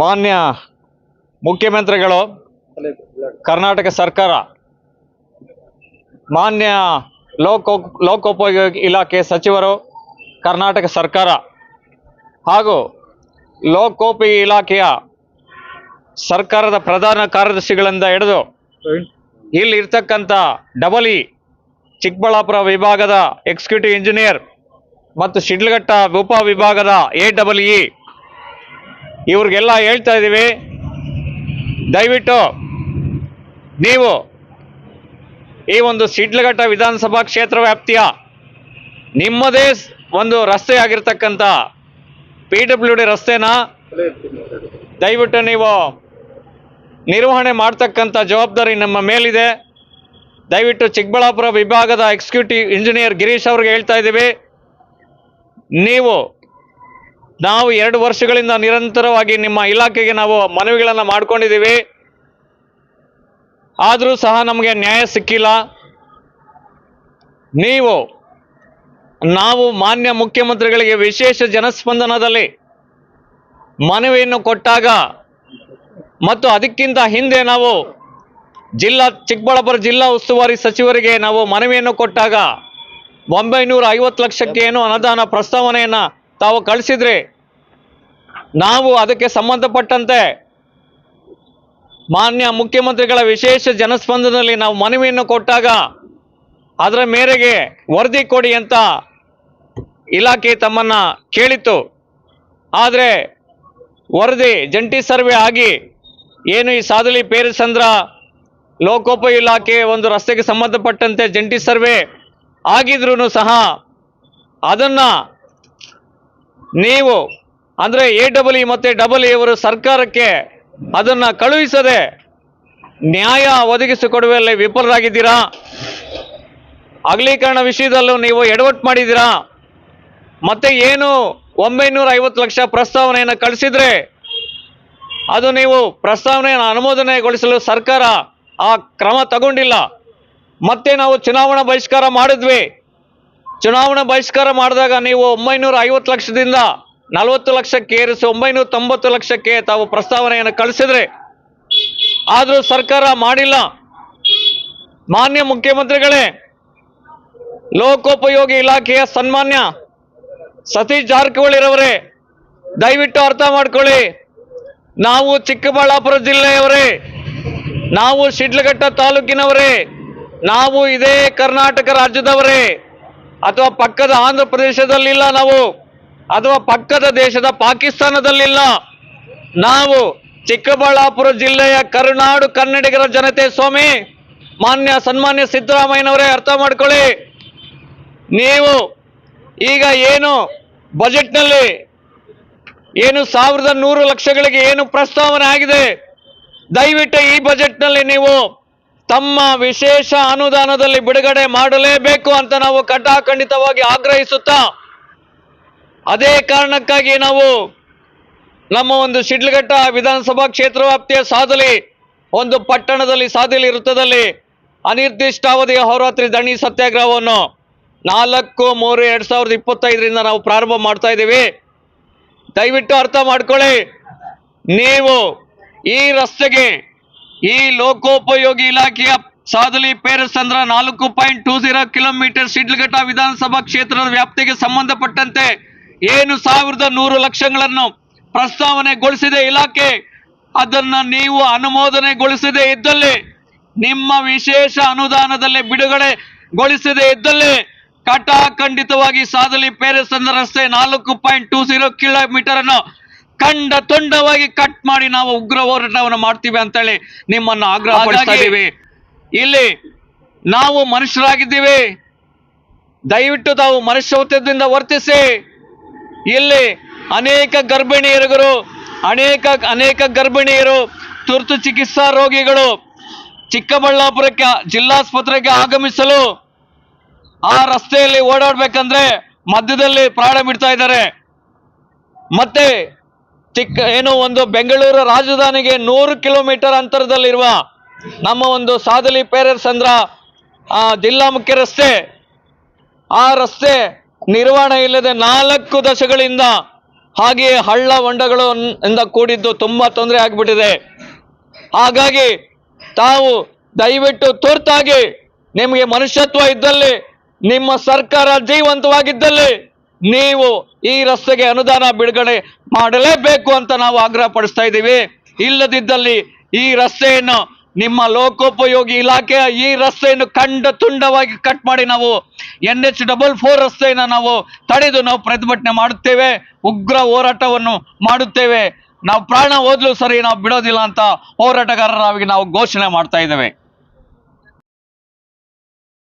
ಮಾನ್ಯ ಮುಖ್ಯಮಂತ್ರಿಗಳು, ಕರ್ನಾಟಕ ಸರ್ಕಾರ, ಮಾನ್ಯ ಲೋಕೋ, ಲೋಕೋಪಯೋಗಿ ಇಲಾಖೆ ಸಚಿವರು, ಕರ್ನಾಟಕ ಸರ್ಕಾರ ಹಾಗೂ ಲೋಕೋಪಯೋಗಿ ಇಲಾಖೆಯ ಸರ್ಕಾರದ ಪ್ರಧಾನ ಕಾರ್ಯದರ್ಶಿಗಳಿಂದ ಹಿಡಿದು ಇಲ್ಲಿ ಇರ್ತಕ್ಕಂಥ ಡಬಲ್ ಇ ಚಿಕ್ಕಬಳ್ಳಾಪುರ ವಿಭಾಗದ ಎಕ್ಸಿಕ್ಯೂಟಿವ್ ಇಂಜಿನಿಯರ್ ಮತ್ತು ಶಿಡ್ಲಘಟ್ಟ ಉಪ ವಿಭಾಗದ ಎ ಡಬಲ್ ಇ ಇವ್ರಿಗೆಲ್ಲ ಹೇಳ್ತಾ ಇದ್ದೀವಿ ದಯವಿಟ್ಟು ನೀವು ಈ ಒಂದು ಸಿಡ್ಲಘಟ್ಟ ವಿಧಾನಸಭಾ ಕ್ಷೇತ್ರ ವ್ಯಾಪ್ತಿಯ ನಿಮ್ಮದೇ ಒಂದು ರಸ್ತೆ ಆಗಿರ್ತಕ್ಕಂಥ ಪಿ ಡಬ್ಲ್ಯೂ ಡಿ ರಸ್ತೆನ ದಯವಿಟ್ಟು ನೀವು ನಿರ್ವಹಣೆ ಮಾಡ್ತಕ್ಕಂಥ ಜವಾಬ್ದಾರಿ ನಮ್ಮ ಮೇಲಿದೆ. ದಯವಿಟ್ಟು ಚಿಕ್ಕಬಳ್ಳಾಪುರ ವಿಭಾಗದ ಎಕ್ಸಿಕ್ಯೂಟಿವ್ ಇಂಜಿನಿಯರ್ ಗಿರೀಶ್ ಅವ್ರಿಗೆ ಹೇಳ್ತಾ ಇದ್ದೀವಿ ನೀವು ನಾವು ಎರಡು ವರ್ಷಗಳಿಂದ ನಿರಂತರವಾಗಿ ನಿಮ್ಮ ಇಲಾಖೆಗೆ ನಾವು ಮನವಿಗಳನ್ನು ಮಾಡಿಕೊಂಡಿದ್ದೀವಿ. ಆದರೂ ಸಹ ನಮಗೆ ನ್ಯಾಯ ಸಿಕ್ಕಿಲ್ಲ. ನೀವು, ನಾವು ಮಾನ್ಯ ಮುಖ್ಯಮಂತ್ರಿಗಳಿಗೆ ವಿಶೇಷ ಜನಸ್ಪಂದನದಲ್ಲಿ ಮನವಿಯನ್ನು ಕೊಟ್ಟಾಗ ಮತ್ತು ಅದಕ್ಕಿಂತ ಹಿಂದೆ ನಾವು ಜಿಲ್ಲಾ, ಚಿಕ್ಕಬಳ್ಳಾಪುರ ಜಿಲ್ಲಾ ಉಸ್ತುವಾರಿ ಸಚಿವರಿಗೆ ನಾವು ಮನವಿಯನ್ನು ಕೊಟ್ಟಾಗ ಒಂಬೈನೂರ ಐವತ್ತು ಲಕ್ಷಕ್ಕೆ ಏನು ಅನುದಾನ ಪ್ರಸ್ತಾವನೆಯನ್ನು ತಾವು ಕಳಿಸಿದ್ರಿ ನಾವು ಅದಕ್ಕೆ ಸಂಬಂಧಪಟ್ಟಂತೆ ಮಾನ್ಯ ಮುಖ್ಯಮಂತ್ರಿಗಳ ವಿಶೇಷ ಜನಸ್ಪಂದನದಲ್ಲಿ ನಾವು ಮನವಿಯನ್ನು ಕೊಟ್ಟಾಗ ಅದರ ಮೇರೆಗೆ ವರದಿ ಕೊಡಿ ಅಂತ ಇಲಾಖೆ ತಮ್ಮನ್ನ ಕೇಳಿತ್ತು. ಆದರೆ ವರದಿ ಜಂಟಿ ಸರ್ವೆ ಆಗಿ ಏನು ಈ ಸಾದಲಿ ಪೇರಿಸಂದ್ರ ಲೋಕೋಪ ಇಲಾಖೆ ಒಂದು ರಸ್ತೆಗೆ ಸಂಬಂಧಪಟ್ಟಂತೆ ಜಂಟಿ ಸರ್ವೆ ಆಗಿದ್ರೂ ಸಹ ಅದನ್ನು ನೀವು, ಅಂದರೆ ಎ ಡಬಲ್ ಇ ಮತ್ತು ಡಬಲ್ ಇ ಅವರು ಸರ್ಕಾರಕ್ಕೆ ಅದನ್ನು ಕಳುಹಿಸದೆ ನ್ಯಾಯ ಒದಗಿಸಿಕೊಡುವಲ್ಲಿ ವಿಫಲರಾಗಿದ್ದೀರಾ? ಅಗಲೀಕರಣ ವಿಷಯದಲ್ಲೂ ನೀವು ಎಡವಟ್ಟು ಮಾಡಿದ್ದೀರಾ? ಮತ್ತೆ ಏನು ಒಂಬೈನೂರ ಐವತ್ತು ಲಕ್ಷ ಪ್ರಸ್ತಾವನೆಯನ್ನು ಕಳಿಸಿದ್ರೆ ಅದು ನೀವು ಪ್ರಸ್ತಾವನೆಯನ್ನು ಅನುಮೋದನೆಗೊಳಿಸಲು ಸರ್ಕಾರ ಆ ಕ್ರಮ ತಗೊಂಡಿಲ್ಲ. ಮತ್ತೆ ನಾವು ಚುನಾವಣಾ ಬಹಿಷ್ಕಾರ ಮಾಡಿದ್ವಿ. ಚುನಾವಣಾ ಬಹಿಷ್ಕಾರ ಮಾಡಿದಾಗ ನೀವು ಒಂಬೈನೂರ ಐವತ್ತು ಲಕ್ಷದಿಂದ ನಲವತ್ತು ಲಕ್ಷಕ್ಕೆ ಏರಿಸಿ ಒಂಬೈನೂರ ತೊಂಬತ್ತು ಲಕ್ಷಕ್ಕೆ ತಾವು ಪ್ರಸ್ತಾವನೆಯನ್ನು ಕಳಿಸಿದ್ರೆ. ಆದರೂ ಸರ್ಕಾರ ಮಾಡಿಲ್ಲ. ಮಾನ್ಯ ಮುಖ್ಯಮಂತ್ರಿಗಳೇ, ಲೋಕೋಪಯೋಗಿ ಇಲಾಖೆಯ ಸನ್ಮಾನ್ಯ ಸತೀಶ್ ಜಾರಕಿಹೊಳಿರವರೇ ದಯವಿಟ್ಟು ಅರ್ಥ ಮಾಡ್ಕೊಳ್ಳಿ. ನಾವು ಚಿಕ್ಕಬಳ್ಳಾಪುರ ಜಿಲ್ಲೆಯವರೇ, ನಾವು ಶಿಡ್ಲಘಟ್ಟ ತಾಲೂಕಿನವರೇ, ನಾವು ಇದೇ ಕರ್ನಾಟಕ ರಾಜ್ಯದವರೇ ಅಥವಾ ಪಕ್ಕದ ಆಂಧ್ರ ಪ್ರದೇಶದಲ್ಲಿಲ್ಲ ನಾವು, ಅಥವಾ ಪಕ್ಕದ ದೇಶದ ಪಾಕಿಸ್ತಾನದಲ್ಲಿಲ್ಲ. ನಾವು ಚಿಕ್ಕಬಳ್ಳಾಪುರ ಜಿಲ್ಲೆಯ ಕರುನಾಡು ಕನ್ನಡಿಗರ ಜನತೆ ಸ್ವಾಮಿ, ಮಾನ್ಯ ಸನ್ಮಾನ್ಯ ಸಿದ್ದರಾಮಯ್ಯನವರೇ, ಅರ್ಥ ಮಾಡ್ಕೊಳ್ಳಿ. ನೀವು ಈಗ ಏನು ಬಜೆಟ್ನಲ್ಲಿ ಏನು ಸಾವಿರದ ನೂರು ಲಕ್ಷಗಳಿಗೆ ಏನು ಪ್ರಸ್ತಾವನೆ ಆಗಿದೆ, ದಯವಿಟ್ಟು ಈ ಬಜೆಟ್ನಲ್ಲಿ ನೀವು ತಮ್ಮ ವಿಶೇಷ ಅನುದಾನದಲ್ಲಿ ಬಿಡುಗಡೆ ಮಾಡಲೇಬೇಕು ಅಂತ ನಾವು ಕಟಾಖಂಡಿತವಾಗಿ ಆಗ್ರಹಿಸುತ್ತಾ, ಅದೇ ಕಾರಣಕ್ಕಾಗಿ ನಾವು ನಮ್ಮ ಒಂದು ಶಿಡ್ಲಘಟ್ಟ ವಿಧಾನಸಭಾ ಕ್ಷೇತ್ರ ವ್ಯಾಪ್ತಿಯ ಸಾಧಲಿ ಒಂದು ಪಟ್ಟಣದಲ್ಲಿ ಸಾಧಲಿ ವೃತ್ತದಲ್ಲಿ ಅನಿರ್ದಿಷ್ಟಾವಧಿಯ ಹೋರಾತ್ರಿ ದಣಿ ಸತ್ಯಾಗ್ರಹವನ್ನು ನಾಲ್ಕು ಮೂರು ಎರಡು ಸಾವಿರದ ಇಪ್ಪತ್ತೈದರಿಂದ ನಾವು ಪ್ರಾರಂಭ ಮಾಡ್ತಾ ಇದ್ದೀವಿ. ದಯವಿಟ್ಟು ಅರ್ಥ ಮಾಡ್ಕೊಳ್ಳಿ, ನೀವು ಈ ರಸ್ತೆಗೆ ಈ ಲೋಕೋಪಯೋಗಿ ಇಲಾಖೆಯ ಸಾದಲಿ ಪೇರಸಂದ್ರ ನಾಲ್ಕು point two zero kilometre Shidlaghatta ವಿಧಾನಸಭಾ ಕ್ಷೇತ್ರದ ವ್ಯಾಪ್ತಿಗೆ ಸಂಬಂಧಪಟ್ಟಂತೆ ಏನು ಸಾವಿರದ ನೂರು ಲಕ್ಷಗಳನ್ನು ಪ್ರಸ್ತಾವನೆಗೊಳಿಸಿದೆ ಇಲಾಖೆ. ಅದನ್ನ ನೀವು ಅನುಮೋದನೆಗೊಳಿಸದೆ ಇದ್ದಲ್ಲಿ, ನಿಮ್ಮ ವಿಶೇಷ ಅನುದಾನದಲ್ಲಿ ಬಿಡುಗಡೆಗೊಳಿಸದೆ ಇದ್ದಲ್ಲಿ ಕಟಾಖಂಡಿತವಾಗಿ ಸಾದಲಿ ಪೇರಸಂದ್ರ ರಸ್ತೆ ನಾಲ್ಕು ಪಾಯಿಂಟ್ ಟೂ ಜೀರೋ ಕಿಲೋಮೀಟರ್ ಅನ್ನು ಖಂಡ ತೊಂಡವಾಗಿ ಕಟ್ ಮಾಡಿ ನಾವು ಉಗ್ರ ಹೋರಾಟವನ್ನು ಮಾಡ್ತೀವಿ ಅಂತೇಳಿ ನಿಮ್ಮನ್ನು ಆಗ್ರಹ ಪಡಿಸ್ತಾ ಇದ್ದೀವಿ. ಇಲ್ಲಿ ನಾವು ಮನುಷ್ಯರಾಗಿದ್ದೀವಿ. ದಯವಿಟ್ಟು ತಾವು ಮನುಷ್ಯತ್ವದಿಂದ ವರ್ತಿಸಿ. ಇಲ್ಲಿ ಅನೇಕ ಗರ್ಭಿಣಿಯರುಗಳು ಅನೇಕ ಅನೇಕ ಗರ್ಭಿಣಿಯರು ತುರ್ತು ಚಿಕಿತ್ಸಾ ರೋಗಿಗಳು ಚಿಕ್ಕಬಳ್ಳಾಪುರಕ್ಕೆ ಜಿಲ್ಲಾಸ್ಪತ್ರೆಗೆ ಆಗಮಿಸಲು ಆ ರಸ್ತೆಯಲ್ಲಿ ಓಡಾಡ್ಬೇಕಂದ್ರೆ ಮಧ್ಯದಲ್ಲಿ ಪ್ರಾಣ ಬಿಡ್ತಾ ಇದ್ದಾರೆ. ಮತ್ತೆ ಚಿಕ್ಕ, ಏನು ಒಂದು ಬೆಂಗಳೂರು ರಾಜಧಾನಿಗೆ ನೂರು ಕಿಲೋಮೀಟರ್ ಅಂತರದಲ್ಲಿರುವ ನಮ್ಮ ಒಂದು ಸಾದಲಿ ಪೇರರ್ಸ್ ಅಂದ್ರ ಜಿಲ್ಲಾ ಮುಖ್ಯ ರಸ್ತೆ, ಆ ರಸ್ತೆ ನಿರ್ವಹಣೆ ಇಲ್ಲದೆ ನಾಲ್ಕು ದಶಗಳಿಂದ ಹಾಗೆಯೇ ಹಳ್ಳ ಹೊಂಡಗಳು ಇಂದ ಕೂಡಿದ್ದು ತುಂಬಾ ತೊಂದರೆ ಆಗಿಬಿಟ್ಟಿದೆ. ಹಾಗಾಗಿ ತಾವು ದಯವಿಟ್ಟು ತುರ್ತಾಗಿ ನಿಮಗೆ ಮನುಷ್ಯತ್ವ ಇದ್ದಲ್ಲಿ, ನಿಮ್ಮ ಸರ್ಕಾರ ಜೀವಂತವಾಗಿದ್ದಲ್ಲಿ ನೀವು ಈ ರಸ್ತೆಗೆ ಅನುದಾನ ಬಿಡುಗಡೆ ಮಾಡಲೇಬೇಕು ಅಂತ ನಾವು ಆಗ್ರಹ ಪಡಿಸ್ತಾ ಇದ್ದೀವಿ. ಇಲ್ಲದಿದ್ದಲ್ಲಿ ಈ ರಸ್ತೆಯನ್ನು ನಿಮ್ಮ ಲೋಕೋಪಯೋಗಿ ಇಲಾಖೆಯ ಈ ರಸ್ತೆಯನ್ನು ಖಂಡ ತುಂಡವಾಗಿ ಕಟ್ ಮಾಡಿ ನಾವು ಎನ್ ಎಚ್ ಡಬಲ್ ಫೋರ್ ರಸ್ತೆಯನ್ನು ನಾವು ತಡೆದು ನಾವು ಪ್ರತಿಭಟನೆ ಮಾಡುತ್ತೇವೆ. ಉಗ್ರ ಹೋರಾಟವನ್ನು ಮಾಡುತ್ತೇವೆ. ನಾವು ಪ್ರಾಣ ಹೋದ್ಲು ಸರಿ ನಾವು ಬಿಡೋದಿಲ್ಲ ಅಂತ ಹೋರಾಟಗಾರರಾಗಿ ನಾವು ಘೋಷಣೆ ಮಾಡ್ತಾ ಇದ್ದೇವೆ.